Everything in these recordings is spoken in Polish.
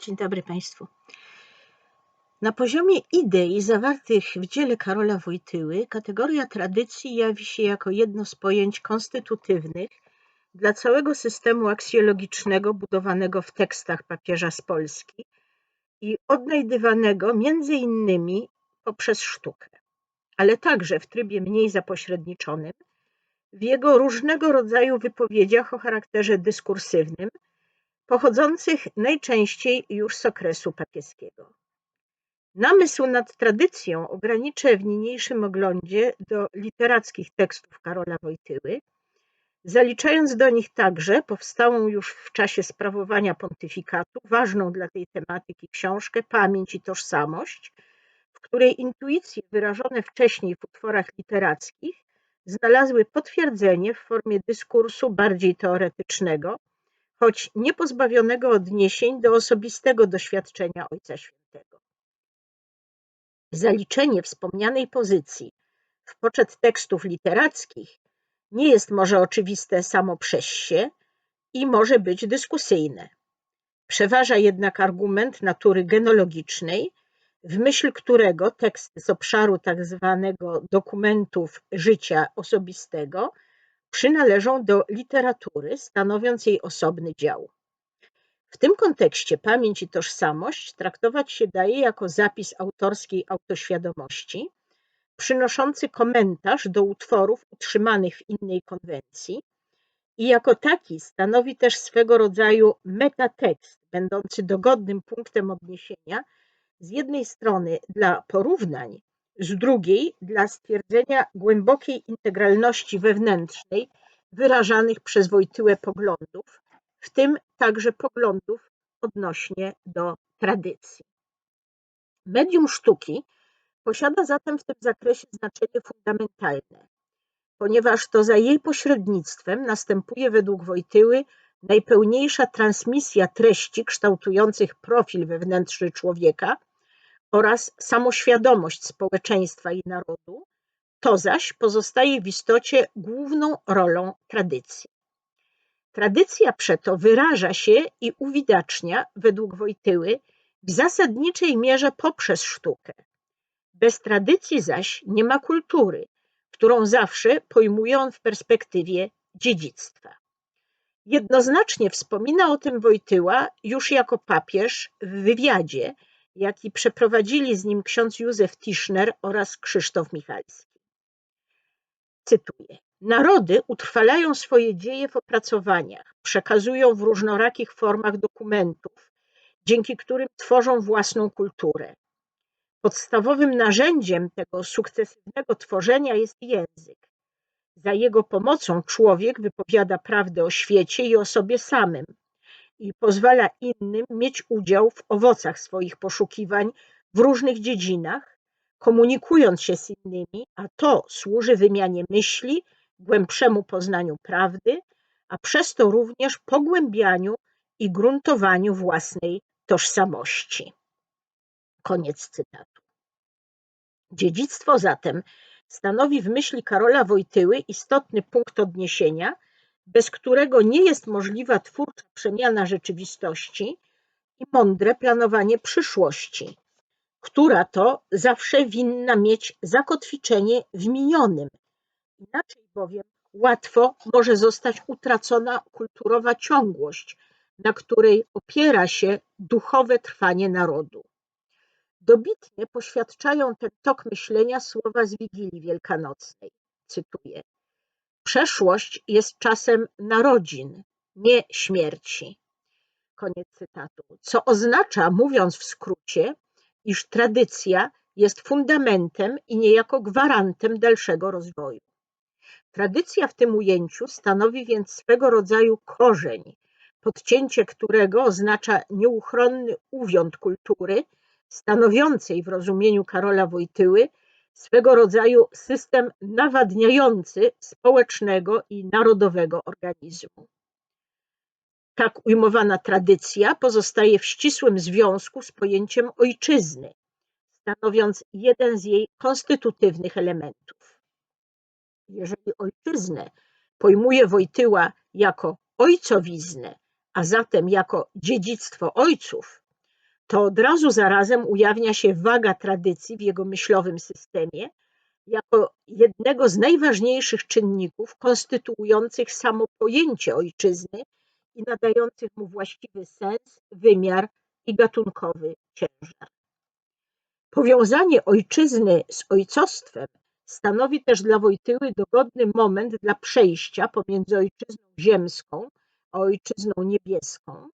Dzień dobry Państwu. Na poziomie idei zawartych w dziele Karola Wojtyły kategoria tradycji jawi się jako jedno z pojęć konstytutywnych dla całego systemu aksjologicznego budowanego w tekstach papieża z Polski i odnajdywanego między innymi poprzez sztukę, ale także w trybie mniej zapośredniczonym w jego różnego rodzaju wypowiedziach o charakterze dyskursywnym, pochodzących najczęściej już z okresu papieskiego. Namysł nad tradycją ograniczę w niniejszym oglądzie do literackich tekstów Karola Wojtyły, zaliczając do nich także powstałą już w czasie sprawowania pontyfikatu ważną dla tej tematyki książkę Pamięć i tożsamość, w której intuicje wyrażone wcześniej w utworach literackich znalazły potwierdzenie w formie dyskursu bardziej teoretycznego, choć niepozbawionego odniesień do osobistego doświadczenia Ojca Świętego. Zaliczenie wspomnianej pozycji w poczet tekstów literackich nie jest może oczywiste samo przez się i może być dyskusyjne. Przeważa jednak argument natury genologicznej, w myśl którego teksty z obszaru tzw. Tak dokumentów życia osobistego przynależą do literatury, stanowiąc jej osobny dział. W tym kontekście pamięć i tożsamość traktować się daje jako zapis autorskiej autoświadomości, przynoszący komentarz do utworów utrzymanych w innej konwencji i jako taki stanowi też swego rodzaju metatekst, będący dogodnym punktem odniesienia z jednej strony dla porównań, z drugiej dla stwierdzenia głębokiej integralności wewnętrznej wyrażanych przez Wojtyłę poglądów, w tym także poglądów odnośnie do tradycji. Medium sztuki posiada zatem w tym zakresie znaczenie fundamentalne, ponieważ to za jej pośrednictwem następuje według Wojtyły najpełniejsza transmisja treści kształtujących profil wewnętrzny człowieka oraz samoświadomość społeczeństwa i narodu, to zaś pozostaje w istocie główną rolą tradycji. Tradycja przeto wyraża się i uwidacznia, według Wojtyły, w zasadniczej mierze poprzez sztukę. Bez tradycji zaś nie ma kultury, którą zawsze pojmuje on w perspektywie dziedzictwa. Jednoznacznie wspomina o tym Wojtyła już jako papież w wywiadzie, jaki przeprowadzili z nim ksiądz Józef Tischner oraz Krzysztof Michalski. Cytuję. Narody utrwalają swoje dzieje w opracowaniach, przekazują w różnorakich formach dokumentów, dzięki którym tworzą własną kulturę. Podstawowym narzędziem tego sukcesywnego tworzenia jest język. Za jego pomocą człowiek wypowiada prawdę o świecie i o sobie samym, i pozwala innym mieć udział w owocach swoich poszukiwań w różnych dziedzinach, komunikując się z innymi, a to służy wymianie myśli, głębszemu poznaniu prawdy, a przez to również pogłębianiu i gruntowaniu własnej tożsamości. Koniec cytatu. Dziedzictwo zatem stanowi w myśli Karola Wojtyły istotny punkt odniesienia, bez którego nie jest możliwa twórcza przemiana rzeczywistości i mądre planowanie przyszłości, która to zawsze winna mieć zakotwiczenie w minionym. Inaczej bowiem łatwo może zostać utracona kulturowa ciągłość, na której opiera się duchowe trwanie narodu. Dobitnie poświadczają ten tok myślenia słowa z Wigilii Wielkanocnej. Cytuję. Przeszłość jest czasem narodzin, nie śmierci. Koniec cytatu. Co oznacza, mówiąc w skrócie, iż tradycja jest fundamentem i niejako gwarantem dalszego rozwoju. Tradycja w tym ujęciu stanowi więc swego rodzaju korzeń, podcięcie którego oznacza nieuchronny uwiąd kultury, stanowiącej w rozumieniu Karola Wojtyły swego rodzaju system nawadniający społecznego i narodowego organizmu. Tak ujmowana tradycja pozostaje w ścisłym związku z pojęciem ojczyzny, stanowiąc jeden z jej konstytutywnych elementów. Jeżeli ojczyznę pojmuje Wojtyła jako ojcowiznę, a zatem jako dziedzictwo ojców, to od razu zarazem ujawnia się waga tradycji w jego myślowym systemie jako jednego z najważniejszych czynników konstytuujących samo pojęcie ojczyzny i nadających mu właściwy sens, wymiar i gatunkowy ciężar. Powiązanie ojczyzny z ojcostwem stanowi też dla Wojtyły dogodny moment dla przejścia pomiędzy ojczyzną ziemską a ojczyzną niebieską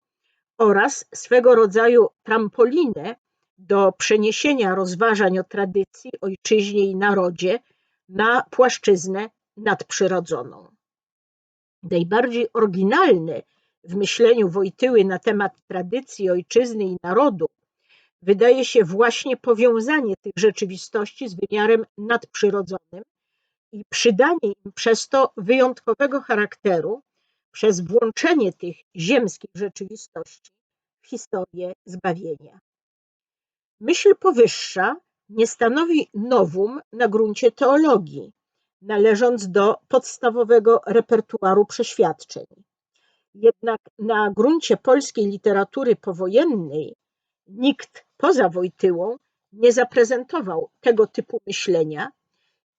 oraz swego rodzaju trampolinę do przeniesienia rozważań o tradycji, ojczyźnie i narodzie na płaszczyznę nadprzyrodzoną. Najbardziej oryginalny w myśleniu Wojtyły na temat tradycji, ojczyzny i narodu wydaje się właśnie powiązanie tych rzeczywistości z wymiarem nadprzyrodzonym i przydanie im przez to wyjątkowego charakteru przez włączenie tych ziemskich rzeczywistości w historię zbawienia. Myśl powyższa nie stanowi nowum na gruncie teologii, należąc do podstawowego repertuaru przeświadczeń. Jednak na gruncie polskiej literatury powojennej nikt poza Wojtyłą nie zaprezentował tego typu myślenia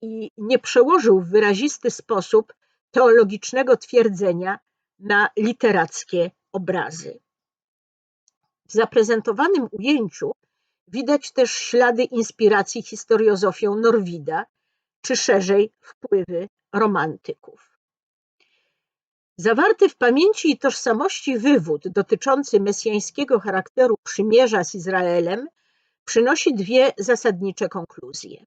i nie przełożył w wyrazisty sposób teologicznego twierdzenia na literackie obrazy. W zaprezentowanym ujęciu widać też ślady inspiracji historiozofią Norwida, czy szerzej wpływy romantyków. Zawarty w pamięci i tożsamości wywód dotyczący mesjańskiego charakteru przymierza z Izraelem przynosi dwie zasadnicze konkluzje.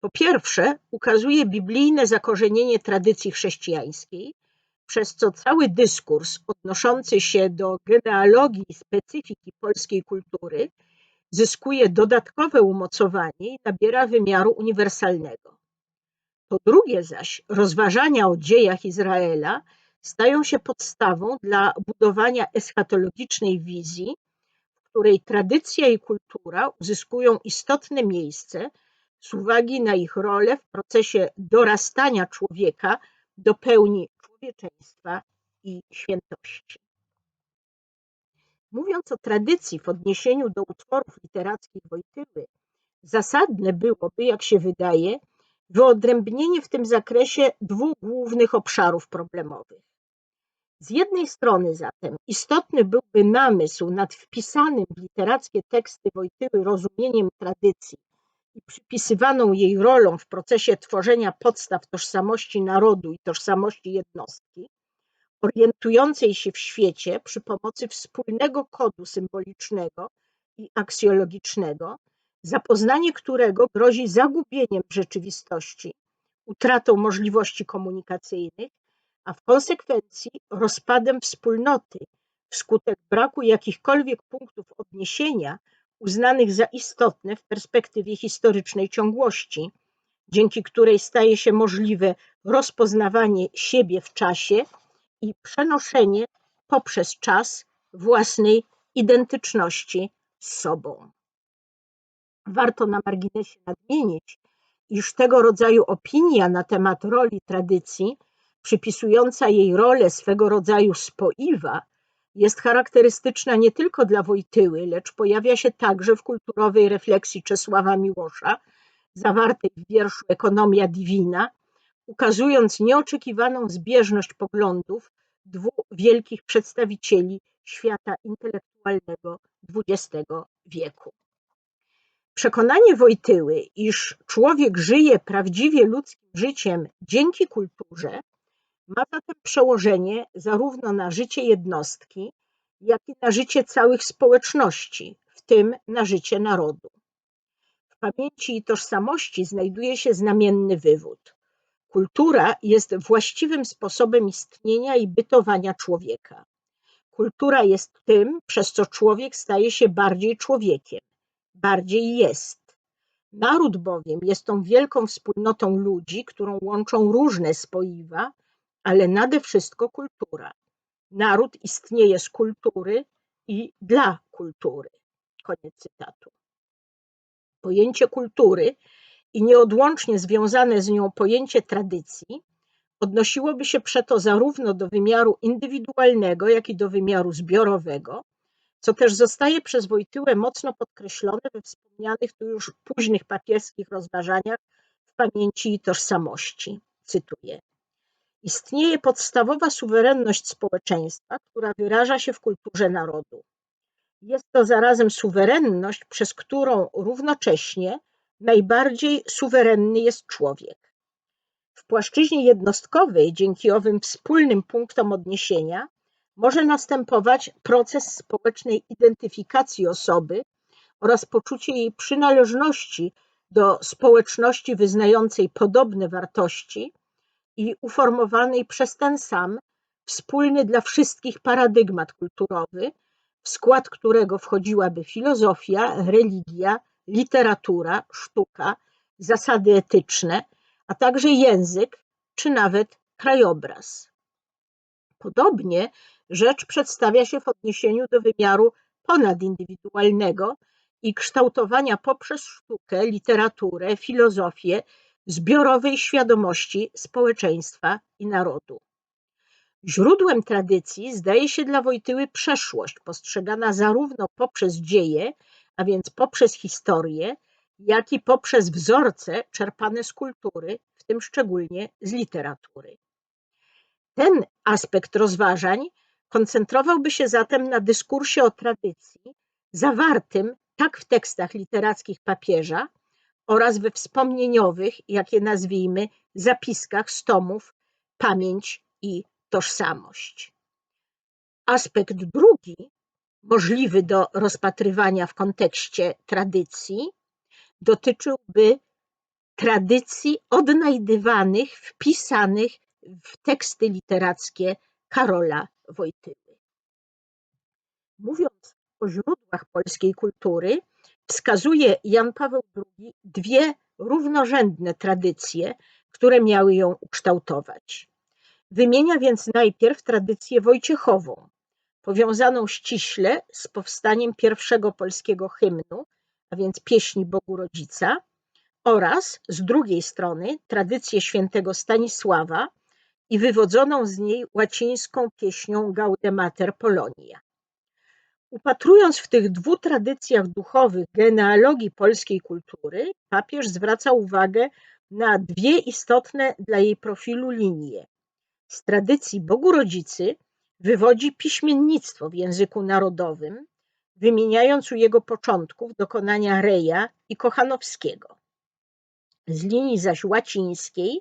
Po pierwsze, ukazuje biblijne zakorzenienie tradycji chrześcijańskiej, przez co cały dyskurs odnoszący się do genealogii i specyfiki polskiej kultury zyskuje dodatkowe umocowanie i nabiera wymiaru uniwersalnego. Po drugie zaś, rozważania o dziejach Izraela stają się podstawą dla budowania eschatologicznej wizji, w której tradycja i kultura uzyskują istotne miejsce z uwagi na ich rolę w procesie dorastania człowieka do pełni człowieczeństwa i świętości. Mówiąc o tradycji w odniesieniu do utworów literackich Wojtyły, zasadne byłoby, jak się wydaje, wyodrębnienie w tym zakresie dwóch głównych obszarów problemowych. Z jednej strony zatem istotny byłby namysł nad wpisanym w literackie teksty Wojtyły rozumieniem tradycji i przypisywaną jej rolą w procesie tworzenia podstaw tożsamości narodu i tożsamości jednostki, orientującej się w świecie przy pomocy wspólnego kodu symbolicznego i aksjologicznego, zapoznanie którego grozi zagubieniem rzeczywistości, utratą możliwości komunikacyjnych, a w konsekwencji rozpadem wspólnoty wskutek braku jakichkolwiek punktów odniesienia uznanych za istotne w perspektywie historycznej ciągłości, dzięki której staje się możliwe rozpoznawanie siebie w czasie i przenoszenie poprzez czas własnej identyczności z sobą. Warto na marginesie nadmienić, iż tego rodzaju opinia na temat roli tradycji, przypisująca jej rolę swego rodzaju spoiwa, jest charakterystyczna nie tylko dla Wojtyły, lecz pojawia się także w kulturowej refleksji Czesława Miłosza, zawartej w wierszu Ekonomia Divina, ukazując nieoczekiwaną zbieżność poglądów dwóch wielkich przedstawicieli świata intelektualnego XX wieku. Przekonanie Wojtyły, iż człowiek żyje prawdziwie ludzkim życiem dzięki kulturze, ma zatem przełożenie zarówno na życie jednostki, jak i na życie całych społeczności, w tym na życie narodu. W pamięci i tożsamości znajduje się znamienny wywód. Kultura jest właściwym sposobem istnienia i bytowania człowieka. Kultura jest tym, przez co człowiek staje się bardziej człowiekiem, bardziej jest. Naród bowiem jest tą wielką wspólnotą ludzi, którą łączą różne spoiwa, ale nade wszystko kultura. Naród istnieje z kultury i dla kultury. Koniec cytatu. Pojęcie kultury i nieodłącznie związane z nią pojęcie tradycji odnosiłoby się przeto zarówno do wymiaru indywidualnego, jak i do wymiaru zbiorowego, co też zostaje przez Wojtyłę mocno podkreślone we wspomnianych tu już późnych papieskich rozważaniach w pamięci i tożsamości. Cytuję. Istnieje podstawowa suwerenność społeczeństwa, która wyraża się w kulturze narodu. Jest to zarazem suwerenność, przez którą równocześnie najbardziej suwerenny jest człowiek. W płaszczyźnie jednostkowej, dzięki owym wspólnym punktom odniesienia, może następować proces społecznej identyfikacji osoby oraz poczucie jej przynależności do społeczności wyznającej podobne wartości i uformowanej przez ten sam wspólny dla wszystkich paradygmat kulturowy, w skład którego wchodziłaby filozofia, religia, literatura, sztuka, zasady etyczne, a także język czy nawet krajobraz. Podobnie rzecz przedstawia się w odniesieniu do wymiaru ponadindywidualnego i kształtowania poprzez sztukę, literaturę, filozofię zbiorowej świadomości społeczeństwa i narodu. Źródłem tradycji zdaje się dla Wojtyły przeszłość, postrzegana zarówno poprzez dzieje, a więc poprzez historię, jak i poprzez wzorce czerpane z kultury, w tym szczególnie z literatury. Ten aspekt rozważań koncentrowałby się zatem na dyskursie o tradycji, zawartym tak w tekstach literackich papieża oraz we wspomnieniowych, jak je nazwijmy, zapiskach z tomów Pamięć i Tożsamość. Aspekt drugi, możliwy do rozpatrywania w kontekście tradycji, dotyczyłby tradycji odnajdywanych, wpisanych w teksty literackie Karola Wojtyły. Mówiąc o źródłach polskiej kultury, wskazuje Jan Paweł II dwie równorzędne tradycje, które miały ją ukształtować. Wymienia więc najpierw tradycję wojciechową, powiązaną ściśle z powstaniem pierwszego polskiego hymnu, a więc pieśni Bogu Rodzica, oraz z drugiej strony tradycję świętego Stanisława i wywodzoną z niej łacińską pieśnią Gaudemater Polonia. Upatrując w tych dwóch tradycjach duchowych genealogii polskiej kultury, papież zwraca uwagę na dwie istotne dla jej profilu linie. Z tradycji Bogu Rodzicy wywodzi piśmiennictwo w języku narodowym, wymieniając u jego początków dokonania Reja i Kochanowskiego. Z linii zaś łacińskiej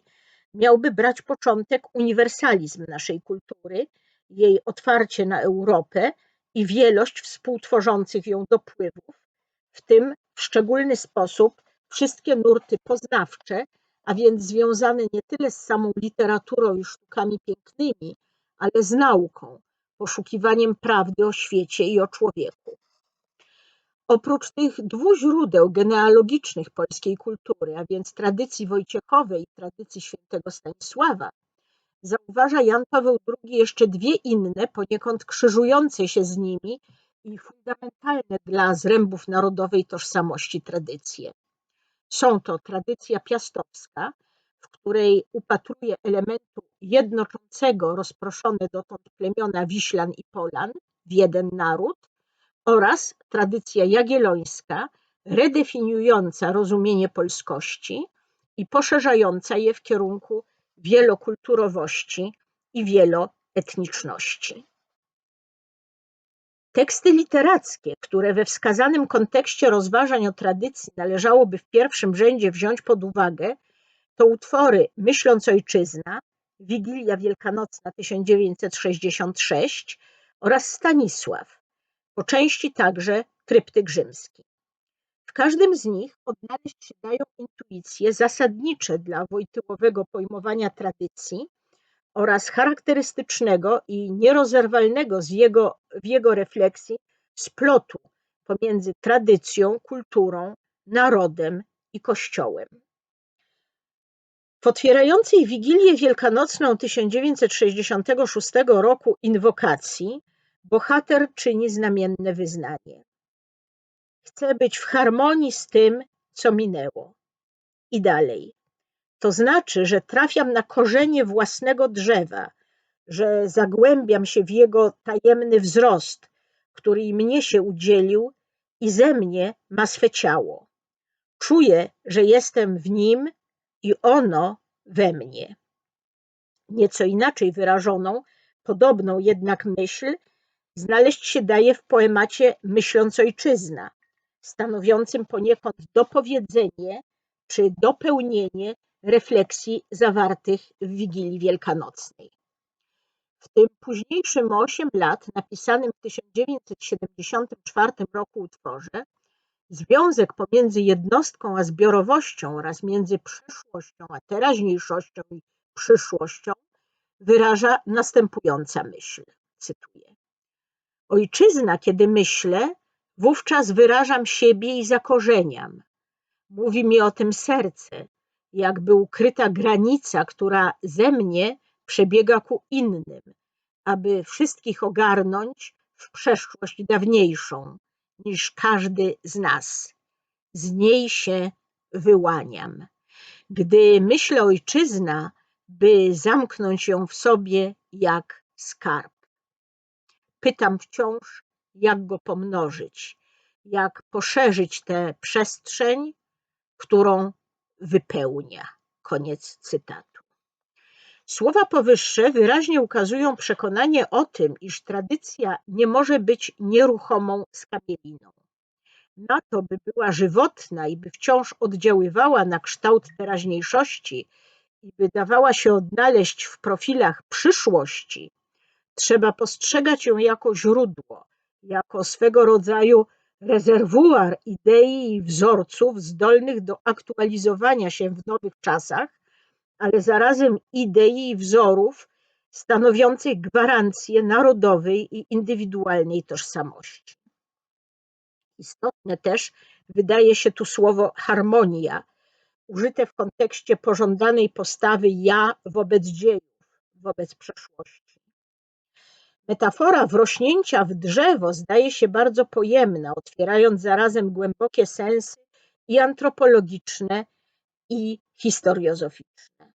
miałby brać początek uniwersalizm naszej kultury, jej otwarcie na Europę i wielość współtworzących ją dopływów, w tym w szczególny sposób wszystkie nurty poznawcze, a więc związane nie tyle z samą literaturą i sztukami pięknymi, ale z nauką, poszukiwaniem prawdy o świecie i o człowieku. Oprócz tych dwóch źródeł genealogicznych polskiej kultury, a więc tradycji wojciechowej i tradycji świętego Stanisława, zauważa Jan Paweł II jeszcze dwie inne, poniekąd krzyżujące się z nimi i fundamentalne dla zrębów narodowej tożsamości tradycje. Są to tradycja piastowska, w której upatruje elementu jednoczącego rozproszone dotąd plemiona Wiślan i Polan w jeden naród oraz tradycja jagiellońska, redefiniująca rozumienie polskości i poszerzająca je w kierunku wielokulturowości i wieloetniczności. Teksty literackie, które we wskazanym kontekście rozważań o tradycji należałoby w pierwszym rzędzie wziąć pod uwagę, to utwory Myśląc Ojczyzna, Wigilia Wielkanocna 1966 oraz Stanisław, po części także Tryptyk Rzymski. Każdym z nich odnaleźć się dają intuicje zasadnicze dla Wojtyłowego pojmowania tradycji oraz charakterystycznego i nierozerwalnego z jego, w jego refleksji splotu pomiędzy tradycją, kulturą, narodem i kościołem. W otwierającej Wigilię Wielkanocną 1966 roku inwokacji bohater czyni znamienne wyznanie. Chcę być w harmonii z tym, co minęło. I dalej. To znaczy, że trafiam na korzenie własnego drzewa, że zagłębiam się w jego tajemny wzrost, który i mnie się udzielił i ze mnie ma swe ciało. Czuję, że jestem w nim i ono we mnie. Nieco inaczej wyrażoną, podobną jednak myśl znaleźć się daje w poemacie Myśląc Ojczyzna, stanowiącym poniekąd dopowiedzenie czy dopełnienie refleksji zawartych w Wigilii Wielkanocnej. W tym późniejszym o 8 lat, napisanym w 1974 roku utworze, związek pomiędzy jednostką a zbiorowością oraz między przeszłością a teraźniejszością i przyszłością wyraża następująca myśl. Cytuję. Ojczyzna, kiedy myślę, wówczas wyrażam siebie i zakorzeniam. Mówi mi o tym serce, jakby ukryta granica, która ze mnie przebiega ku innym, aby wszystkich ogarnąć w przeszłość dawniejszą niż każdy z nas. Z niej się wyłaniam. Gdy myślę ojczyzna, by zamknąć ją w sobie jak skarb. Pytam wciąż, jak go pomnożyć, jak poszerzyć tę przestrzeń, którą wypełnia. Koniec cytatu. Słowa powyższe wyraźnie ukazują przekonanie o tym, iż tradycja nie może być nieruchomą skamieliną. Na to, by była żywotna i by wciąż oddziaływała na kształt teraźniejszości i by dawała się odnaleźć w profilach przyszłości, trzeba postrzegać ją jako źródło, jako swego rodzaju rezerwuar idei i wzorców zdolnych do aktualizowania się w nowych czasach, ale zarazem idei i wzorów stanowiących gwarancję narodowej i indywidualnej tożsamości. Istotne też wydaje się tu słowo harmonia, użyte w kontekście pożądanej postawy ja wobec dziejów, wobec przeszłości. Metafora wrośnięcia w drzewo zdaje się bardzo pojemna, otwierając zarazem głębokie sensy i antropologiczne, i historiozoficzne.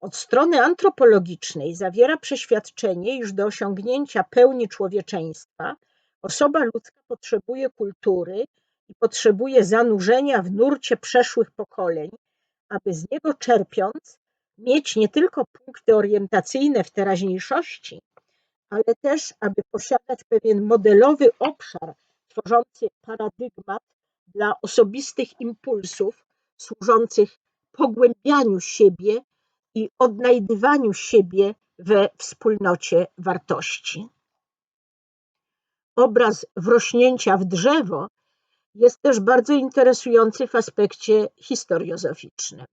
Od strony antropologicznej zawiera przeświadczenie, iż do osiągnięcia pełni człowieczeństwa osoba ludzka potrzebuje kultury i potrzebuje zanurzenia w nurcie przeszłych pokoleń, aby z niego czerpiąc mieć nie tylko punkty orientacyjne w teraźniejszości, ale też aby posiadać pewien modelowy obszar tworzący paradygmat dla osobistych impulsów służących pogłębianiu siebie i odnajdywaniu siebie we wspólnocie wartości. Obraz wrośnięcia w drzewo jest też bardzo interesujący w aspekcie historiozoficznym.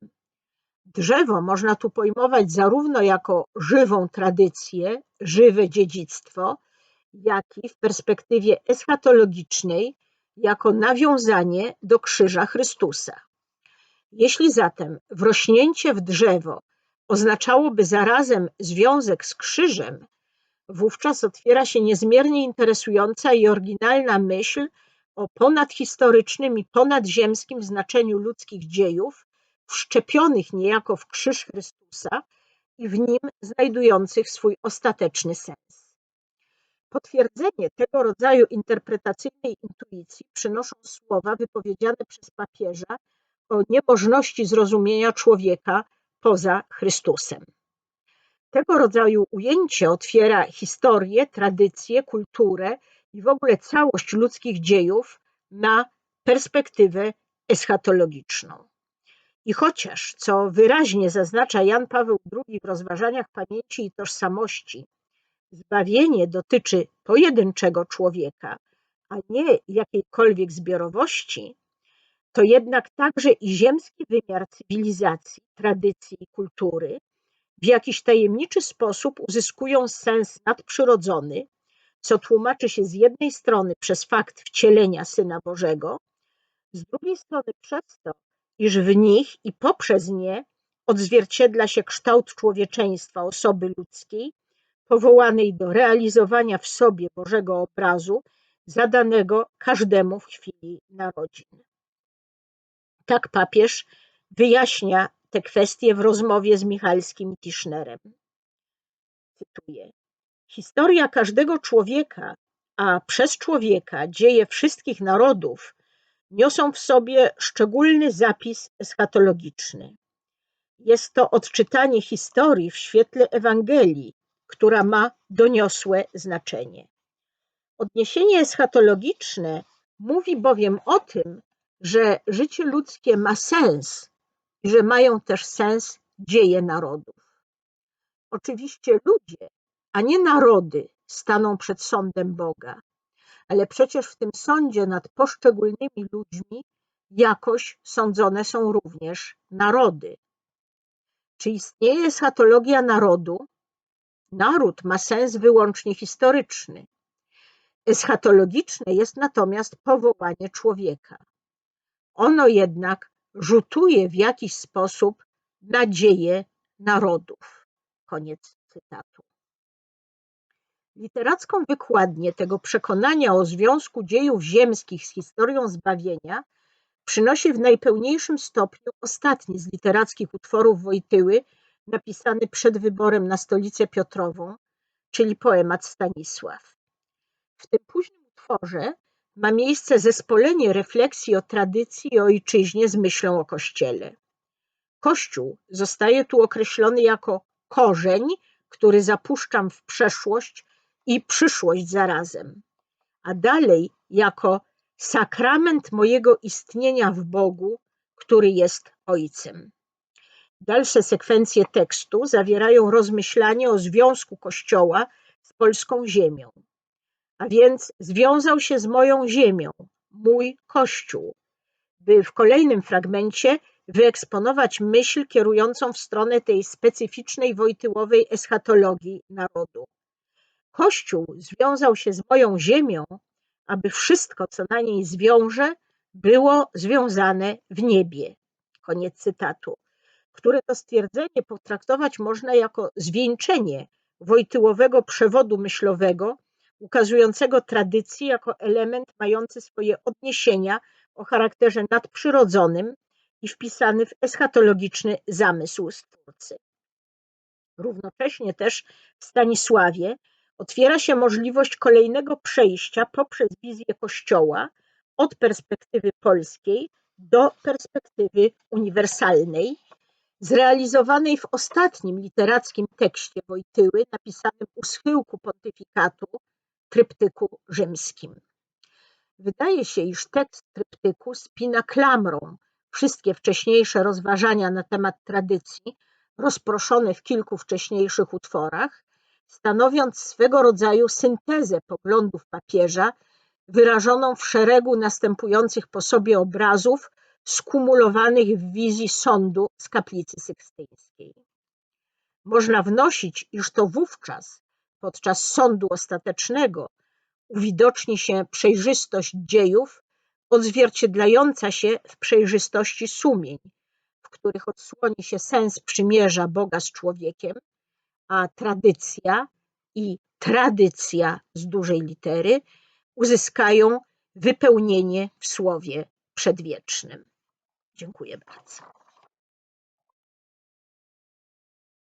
Drzewo można tu pojmować zarówno jako żywą tradycję, żywe dziedzictwo, jak i w perspektywie eschatologicznej jako nawiązanie do krzyża Chrystusa. Jeśli zatem wrośnięcie w drzewo oznaczałoby zarazem związek z krzyżem, wówczas otwiera się niezmiernie interesująca i oryginalna myśl o ponadhistorycznym i ponadzziemskim znaczeniu ludzkich dziejów, wszczepionych niejako w krzyż Chrystusa i w nim znajdujących swój ostateczny sens. Potwierdzenie tego rodzaju interpretacyjnej intuicji przynoszą słowa wypowiedziane przez papieża o niemożności zrozumienia człowieka poza Chrystusem. Tego rodzaju ujęcie otwiera historię, tradycję, kulturę i w ogóle całość ludzkich dziejów na perspektywę eschatologiczną. I chociaż, co wyraźnie zaznacza Jan Paweł II w rozważaniach pamięci i tożsamości, zbawienie dotyczy pojedynczego człowieka, a nie jakiejkolwiek zbiorowości, to jednak także i ziemski wymiar cywilizacji, tradycji i kultury w jakiś tajemniczy sposób uzyskują sens nadprzyrodzony, co tłumaczy się z jednej strony przez fakt wcielenia Syna Bożego, z drugiej strony przez to, iż w nich i poprzez nie odzwierciedla się kształt człowieczeństwa osoby ludzkiej, powołanej do realizowania w sobie Bożego obrazu, zadanego każdemu w chwili narodzin. Tak papież wyjaśnia te kwestie w rozmowie z Michalskim Tischnerem. Cytuję. Historia każdego człowieka, a przez człowieka dzieje wszystkich narodów niosą w sobie szczególny zapis eschatologiczny. Jest to odczytanie historii w świetle Ewangelii, która ma doniosłe znaczenie. Odniesienie eschatologiczne mówi bowiem o tym, że życie ludzkie ma sens i że mają też sens dzieje narodów. Oczywiście ludzie, a nie narody staną przed sądem Boga, ale przecież w tym sądzie nad poszczególnymi ludźmi jakoś sądzone są również narody. Czy istnieje eschatologia narodu? Naród ma sens wyłącznie historyczny. Eschatologiczne jest natomiast powołanie człowieka. Ono jednak rzutuje w jakiś sposób nadzieję narodów. Koniec cytatu. Literacką wykładnię tego przekonania o związku dziejów ziemskich z historią zbawienia przynosi w najpełniejszym stopniu ostatni z literackich utworów Wojtyły, napisany przed wyborem na stolicę Piotrową, czyli poemat Stanisław. W tym późnym utworze ma miejsce zespolenie refleksji o tradycji i ojczyźnie z myślą o Kościele. Kościół zostaje tu określony jako korzeń, który zapuszczam w przeszłość i przyszłość zarazem, a dalej jako sakrament mojego istnienia w Bogu, który jest Ojcem. Dalsze sekwencje tekstu zawierają rozmyślanie o związku Kościoła z polską ziemią. A więc związał się z moją ziemią, mój Kościół, by w kolejnym fragmencie wyeksponować myśl kierującą w stronę tej specyficznej wojtyłowej eschatologii narodu. Kościół związał się z moją ziemią, aby wszystko, co na niej zwiąże, było związane w niebie. Koniec cytatu. Które to stwierdzenie potraktować można jako zwieńczenie wojtyłowego przewodu myślowego, ukazującego tradycję jako element mający swoje odniesienia o charakterze nadprzyrodzonym i wpisany w eschatologiczny zamysł Stwórcy. Równocześnie też w Stanisławie otwiera się możliwość kolejnego przejścia poprzez wizję Kościoła od perspektywy polskiej do perspektywy uniwersalnej, zrealizowanej w ostatnim literackim tekście Wojtyły, napisanym u schyłku pontyfikatu tryptyku rzymskim. Wydaje się, iż tekst tryptyku spina klamrą wszystkie wcześniejsze rozważania na temat tradycji, rozproszone w kilku wcześniejszych utworach, stanowiąc swego rodzaju syntezę poglądów papieża, wyrażoną w szeregu następujących po sobie obrazów skumulowanych w wizji sądu z kaplicy sykstyńskiej. Można wnosić, iż to wówczas, podczas sądu ostatecznego, uwidoczni się przejrzystość dziejów, odzwierciedlająca się w przejrzystości sumień, w których odsłoni się sens przymierza Boga z człowiekiem, a tradycja i tradycja z dużej litery uzyskają wypełnienie w słowie przedwiecznym. Dziękuję bardzo.